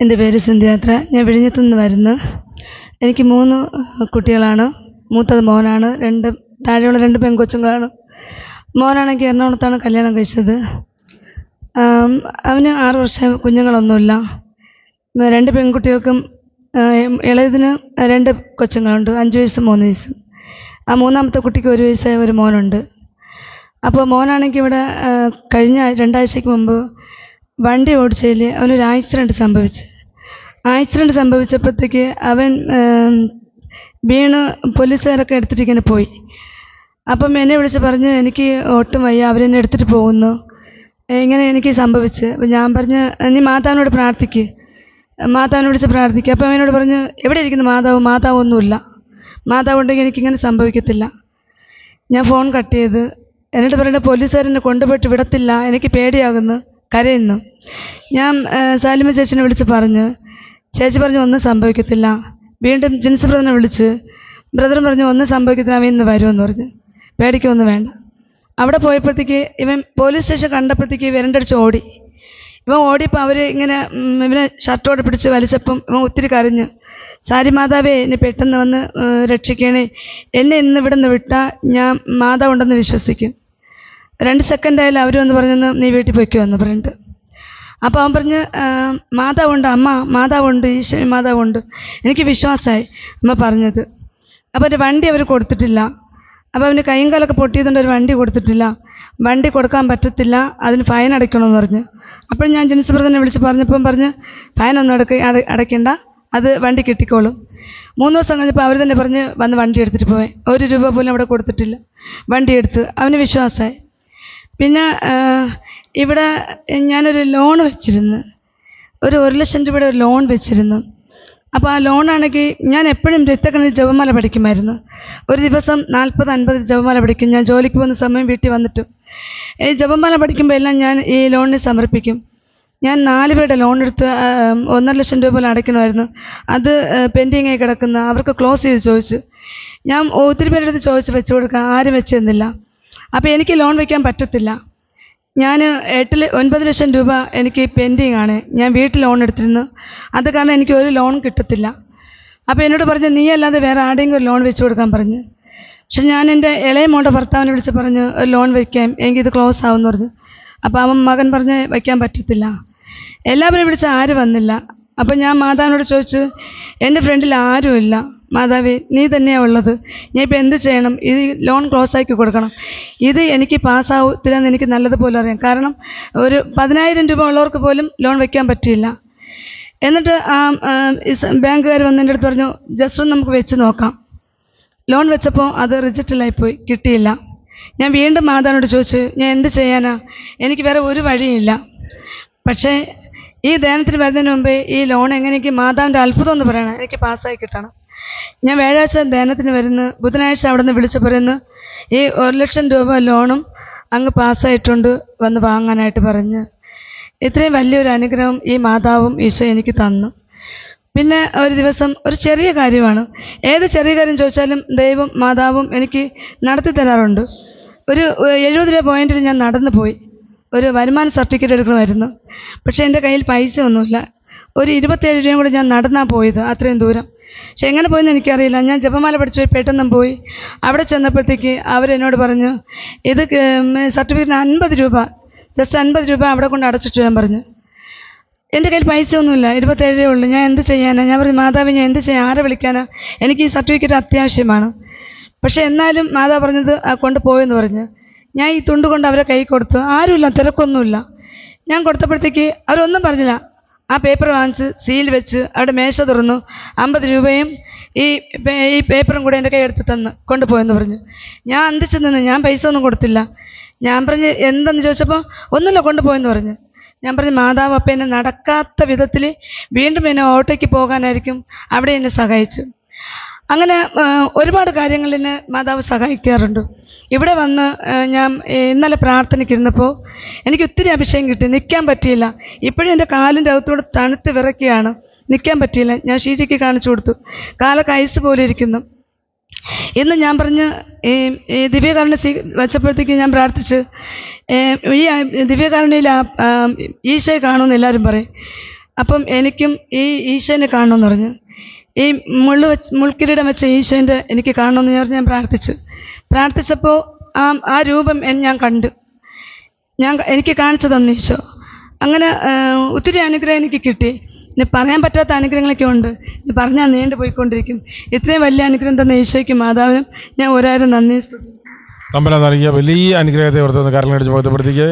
എന്റെ പേര് സിന്ധ്യാത്ര. ഞാൻ വിഴിഞ്ഞത്തു നിന്ന് വരുന്നു. എനിക്ക് മൂന്ന് കുട്ടികളാണ്. മൂത്തത് മോനാണ്. രണ്ട് താഴെയുള്ള രണ്ട് പെൺകൊച്ചുങ്ങളാണ്. മോനാണെങ്കിൽ എറണാകുളത്താണ് കല്യാണം കഴിച്ചത്. അവന് ആറ് വർഷം കുഞ്ഞുങ്ങളൊന്നുമില്ല. രണ്ട് പെൺകുട്ടികൾക്കും ഇളയതിന് രണ്ട് കൊച്ചുങ്ങളുണ്ട്. അഞ്ച് വയസ്സും മൂന്ന് വയസ്സും. ആ മൂന്നാമത്തെ കുട്ടിക്ക് ഒരു വയസ്സായ ഒരു മോനുണ്ട്. അപ്പോൾ മോനാണെങ്കിൽ ഇവിടെ കഴിഞ്ഞ രണ്ടാഴ്ചയ്ക്ക് മുമ്പ് വണ്ടി ഓടിച്ചതിൽ അവനൊരു ആക്സിഡന്റ് സംഭവിച്ചു. ആക്സിഡന്റ് സംഭവിച്ചപ്പോഴത്തേക്ക് അവൻ വീണ് പോലീസുകാരൊക്കെ എടുത്തിട്ട് ഇങ്ങനെ പോയി. അപ്പം എന്നെ വിളിച്ച് പറഞ്ഞു എനിക്ക് ഒട്ടും വയ്യ അവരെന്നെ എടുത്തിട്ട് പോകുന്നു. ഇങ്ങനെ എനിക്ക് സംഭവിച്ച്. അപ്പം ഞാൻ പറഞ്ഞു നീ മാതാവിനോട് പ്രാർത്ഥിക്ക്. മാതാവിനെ വിളിച്ച് പ്രാർത്ഥിക്കുക അപ്പം അവനോട് പറഞ്ഞു എവിടെ ഇരിക്കുന്നു മാതാവ്? മാതാവ് ഒന്നുമില്ല. മാതാവ് ഉണ്ടെങ്കിൽ എനിക്കിങ്ങനെ സംഭവിക്കത്തില്ല. ഞാൻ ഫോൺ കട്ട് ചെയ്ത് എന്നിട്ട് പറയുന്നത് പോലീസുകാരെന്നെ കൊണ്ടുപോയിട്ട് വിടത്തില്ല. എനിക്ക് പേടിയാകുന്നു. കരയുന്നു. ഞാൻ സാലിമ ചേച്ചിനെ വിളിച്ച് പറഞ്ഞു ചേച്ചി പറഞ്ഞു ഒന്നും സംഭവിക്കത്തില്ല. വീണ്ടും ജിൻസ് ബ്രദറിനെ വിളിച്ച് ബ്രദർ പറഞ്ഞു ഒന്നും സംഭവിക്കത്തില്ല അവൻ ഇന്ന് വരുമെന്ന് പറഞ്ഞു. പേടിക്കൊന്നും വേണ്ട. അവിടെ പോയപ്പോഴത്തേക്ക് ഇവൻ പോലീസ് സ്റ്റേഷൻ കണ്ടപ്പോഴത്തേക്ക് വിരണ്ടടിച്ച് ഓടി. ഇവൻ ഓടിയപ്പോൾ അവർ ഇങ്ങനെ ഇവനെ ഷർട്ടോടെ പിടിച്ച് വലിച്ചപ്പം ഇവൻ ഒത്തിരി കരഞ്ഞു. സാരി മാതാവേ എന്നെ പെട്ടെന്ന് വന്ന് രക്ഷിക്കണേ. എന്നെ ഇന്ന് ഇവിടെ നിന്ന് വിട്ടാൽ ഞാൻ മാതാവ് ഉണ്ടെന്ന് വിശ്വസിക്കും. രണ്ട് സെക്കൻഡ് ആയാലും അവർ വന്ന് പറഞ്ഞെന്ന് നീ വീട്ടിൽ പോയിക്കോ എന്ന് പറഞ്ഞിട്ട്. അപ്പോൾ അവൻ പറഞ്ഞ് മാതാവുണ്ട് അമ്മ മാതാവുണ്ട് ഈശ്വര മാതാവുണ്ട്. എനിക്ക് വിശ്വാസമായി അമ്മ പറഞ്ഞത്. അപ്പോൾ ഒരു വണ്ടി അവർ കൊടുത്തിട്ടില്ല. അപ്പോൾ അവന് കൈയും കാലൊക്കെ പൊട്ടിയതുകൊണ്ട് ഒരു വണ്ടി കൊടുത്തിട്ടില്ല. വണ്ടി കൊടുക്കാൻ പറ്റത്തില്ല അതിന് ഫൈൻ അടയ്ക്കണമെന്ന് പറഞ്ഞു. അപ്പോൾ ഞാൻ ജനിസ് ബ്രദറിനെ വിളിച്ച് പറഞ്ഞപ്പം പറഞ്ഞ് ഫൈൻ ഒന്നും അടക്ക അടയ്ക്കണ്ട അത് വണ്ടി കിട്ടിക്കോളും. മൂന്ന് ദിവസം കഴിഞ്ഞപ്പോൾ അവർ തന്നെ പറഞ്ഞ് വന്ന് വണ്ടി എടുത്തിട്ട് പോയി ഒരു രൂപ പോലും അവിടെ കൊടുത്തിട്ടില്ല. വണ്ടി എടുത്ത്. അവന് വിശ്വാസമായി പിന്നെ ഇവിടെ ഞാനൊരു ലോൺ വെച്ചിരുന്നു. ഒരു ഒരു ലക്ഷം രൂപയുടെ ഒരു ലോൺ വെച്ചിരുന്നു. അപ്പോൾ ആ ലോണാണെങ്കിൽ ഞാൻ എപ്പോഴും രക്തക്കണ്ണിൽ ജപമാല പഠിക്കുമായിരുന്നു. ഒരു ദിവസം നാൽപ്പത് അൻപത് ജപമാല പഠിക്കും. ഞാൻ ജോലിക്ക് പോകുന്ന സമയം വീട്ടിൽ വന്നിട്ടും. ഈ ജപമാല പഠിക്കുമ്പോൾ എല്ലാം ഞാൻ ഈ ലോണിന് സമർപ്പിക്കും. ഞാൻ നാല് പേരുടെ ലോൺ എടുത്ത് ഒന്നര ലക്ഷം രൂപ പോലെ അടയ്ക്കണമായിരുന്നു. അത് പെൻഡിങ് ആയി കിടക്കുന്ന. അവർക്ക് ക്ലോസ് ചെയ്ത് ചോദിച്ചു. ഞാൻ ഒത്തിരി പേരുടെ അടുത്ത് ചോദിച്ച് വെച്ച് കൊടുക്കാൻ ആരും വെച്ച് തന്നില്ല അപ്പോൾ എനിക്ക് ലോൺ വയ്ക്കാൻ പറ്റത്തില്ല. ഞാൻ എട്ട് ഒൻപത് ലക്ഷം രൂപ എനിക്ക് പെൻഡിങ് ആണ്. ഞാൻ വീട്ടിൽ ലോൺ എടുത്തിരുന്നു. അത് കാരണം എനിക്ക് ഒരു ലോൺ കിട്ടത്തില്ല. അപ്പോൾ എന്നോട് പറഞ്ഞു നീ അല്ലാതെ വേറെ ആരുടെയെങ്കിലും ഒരു ലോൺ വെച്ച് കൊടുക്കാൻ പറഞ്ഞു. പക്ഷെ ഞാൻ എന്റെ ഇളയ മോണ്ട ഭർത്താവിനെ വിളിച്ച് പറഞ്ഞു ഒരു ലോൺ വയ്ക്കാം എനിക്ക് ഇത് ക്ലോസ് ആവുമെന്ന് പറഞ്ഞു. അപ്പോൾ അവൻ മകൻ പറഞ്ഞ് വയ്ക്കാൻ പറ്റത്തില്ല. എല്ലാവരും വിളിച്ച് ആരും വന്നില്ല. അപ്പോൾ ഞാൻ മാതാവിനോട് ചോദിച്ചു എന്റെ ഫ്രണ്ടിൽ ആരുമില്ല. മാതാവേ നീ തന്നെയാണ് ഉള്ളത്. ഞാൻ ഇപ്പോൾ എന്ത് ചെയ്യണം? ഇത് ലോൺ ക്ലോസ് ആക്കി കൊടുക്കണം. ഇത് എനിക്ക് പാസ്സാവത്തില്ലെന്ന് എനിക്ക് നല്ലതുപോലെ അറിയാം. കാരണം ഒരു പതിനായിരം രൂപ ഉള്ളവർക്ക് പോലും ലോൺ വയ്ക്കാൻ പറ്റിയില്ല. എന്നിട്ട് ആ ബാങ്കുകാർ വന്ന് എന്റെ അടുത്ത് പറഞ്ഞു ജസ്റ്റ് ഒന്ന് നമുക്ക് വെച്ച് നോക്കാം. ലോൺ വെച്ചപ്പോൾ അത് റിജക്റ്റിലായിപ്പോയി കിട്ടിയില്ല. ഞാൻ വീണ്ടും മാതാവിനോട് ചോദിച്ചു ഞാൻ എന്ത് ചെയ്യാനാ? എനിക്ക് വേറെ ഒരു വഴിയില്ല. പക്ഷേ ഈ ധ്യാനത്തിന് വരുന്നതിന് മുമ്പേ ഈ ലോൺ എങ്ങനെയെങ്കിൽ മാതാവിന്റെ അത്ഭുതം എന്ന് പറയണം. എനിക്ക് പാസ്സായി കിട്ടണം. ഞാൻ വ്യാഴാഴ്ച ധ്യാനത്തിന് വരുന്നു. ബുധനാഴ്ച അവിടെ നിന്ന് വിളിച്ച് പറയുന്നു ഈ ഒരു ലക്ഷം രൂപ ലോണും അങ്ങ് പാസ്സായിട്ടുണ്ട് വന്ന് വാങ്ങാനായിട്ട് പറഞ്ഞ്. ഇത്രയും വലിയൊരു അനുഗ്രഹം ഈ മാതാവും ഈശോ എനിക്ക് തന്നു. പിന്നെ ഒരു ദിവസം ഒരു ചെറിയ കാര്യമാണ്. ഏത് ചെറിയ കാര്യം ചോദിച്ചാലും ദൈവം മാതാവും എനിക്ക് നടത്തി തരാറുണ്ട്. ഒരു എഴുപത് രൂപ പോയിന്റിൽ ഞാൻ നടന്നു പോയി. ഒരു വരുമാന സർട്ടിഫിക്കറ്റ് എടുക്കണമായിരുന്നു. പക്ഷേ എന്റെ കയ്യിൽ പൈസ ഒന്നുമില്ല ഒരു ഇരുപത്തേഴ് രൂപയും കൂടെ ഞാൻ നടന്നാണ് പോയത് അത്രയും ദൂരം. പക്ഷെ എങ്ങനെ പോയെന്ന് എനിക്കറിയില്ല. ഞാൻ ജപമാല പഠിച്ചു പോയി പെട്ടെന്നും പോയി. അവിടെ ചെന്നപ്പോഴത്തേക്ക് അവരെന്നോട് പറഞ്ഞു ഇത് സർട്ടിഫിക്കറ്റിന് അൻപത് രൂപ ജസ്റ്റ് അൻപത് രൂപ അവിടെ കൊണ്ട് അടച്ചിട്ട് ഞാൻ പറഞ്ഞു. എന്റെ കയ്യിൽ പൈസ ഒന്നുമില്ല ഇരുപത്തേഴേ ഉള്ളൂ. ഞാൻ എന്ത് ചെയ്യാനാണ് ഞാൻ പറഞ്ഞു മാതാവ് ഞാൻ എന്ത് ചെയ്യാൻ ആരെ വിളിക്കാനാ? എനിക്ക് ഈ സർട്ടിഫിക്കറ്റ് അത്യാവശ്യമാണ്. പക്ഷേ എന്നാലും മാതാവ് പറഞ്ഞത് ആ കൊണ്ട് പോയെന്ന് പറഞ്ഞു. ഞാൻ ഈ തുണ്ട് കൊണ്ട് അവരെ കൈ കൊടുത്തു. ആരുമില്ല തിരക്കൊന്നുമില്ല. ഞാൻ കൊടുത്തപ്പോഴത്തേക്ക് അവരൊന്നും പറഞ്ഞില്ല. ആ പേപ്പർ വാങ്ങിച്ച് സീൽ വെച്ച് അവിടെ മേശ തുറന്നു. അമ്പത് രൂപയും ഈ ഈ പേപ്പറും കൂടെ എന്റെ കൈ എടുത്ത് തന്ന് കൊണ്ടുപോയെന്ന് പറഞ്ഞു. ഞാൻ അന്തിച്ചു നിന്ന് ഞാൻ പൈസ ഒന്നും കൊടുത്തില്ല. ഞാൻ പറഞ്ഞ് എന്തെന്ന്? ചോദിച്ചപ്പോൾ ഒന്നുമില്ല കൊണ്ടുപോയെന്ന് പറഞ്ഞു. ഞാൻ പറഞ്ഞു മാതാവ് അപ്പം എന്നെ നടക്കാത്ത വിധത്തിൽ വീണ്ടും എന്നെ ഓട്ടോയ്ക്ക് പോകാനായിരിക്കും അവിടെ എന്നെ സഹായിച്ചു. അങ്ങനെ ഒരുപാട് കാര്യങ്ങളിൽ മാതാവ് സഹായിക്കാറുണ്ട്. ഇവിടെ വന്ന് ഞാൻ ഇന്നലെ പ്രാർത്ഥനയ്ക്കിരുന്നപ്പോൾ എനിക്ക് ഒത്തിരി അഭിഷേകം കിട്ടി. നിൽക്കാൻ പറ്റിയില്ല. ഇപ്പോഴും എന്റെ കാലിന്റെ അകത്തോട് തണുത്ത് വിറക്കുകയാണ് നിൽക്കാൻ പറ്റിയില്ല. ഞാൻ ഷീജയ്ക്ക് കാണിച്ചു കൊടുത്തു. കാലൊക്കെ ഐസ് പോലെ ഇരിക്കുന്നു. ഇന്ന് ഞാൻ പറഞ്ഞ് ഈ ദിവ്യകാരുണ്യ സ്വീ വച്ചപ്പോഴത്തേക്ക് ഞാൻ പ്രാർത്ഥിച്ച് ഈ ദിവ്യകാരുണ്യയിൽ ഈശോയെ കാണുമെന്ന് എല്ലാവരും പറയും. അപ്പം എനിക്കും ഈ ഈശോനെ കാണണമെന്ന് പറഞ്ഞു. ഈ മുള്ളു വെച്ച് മുൾക്കിരീടം വെച്ച ഈശോന്റെ എനിക്ക് കാണണമെന്ന് പറഞ്ഞ് ഞാൻ പ്രാർത്ഥിച്ചു. പ്രാർത്ഥിച്ചപ്പോൾ ആ ആ രൂപം ഞാൻ കണ്ടു. ഞാൻ എനിക്ക് കാണിച്ചു തന്നീശോ അങ്ങനെ ഒത്തിരി അനുഗ്രഹം എനിക്ക് കിട്ടി. ഇനി പറയാൻ പറ്റാത്ത അനുഗ്രഹങ്ങളൊക്കെ ഉണ്ട്. ഇനി പറഞ്ഞാൽ നീണ്ടു പോയിക്കൊണ്ടിരിക്കും. ഇത്രയും വലിയ അനുഗ്രഹം തന്ന ഈശോയ്ക്ക് മാതാവിനും ഞാൻ ഒരായിരം നന്ദി സ്തുതി. നൽകിയ വലിയ അനുഗ്രഹത്തെ ഓർത്തൊന്ന് കരങ്ങളടിച്ച് ബോധ്യപ്പെടുത്തിക്കേ.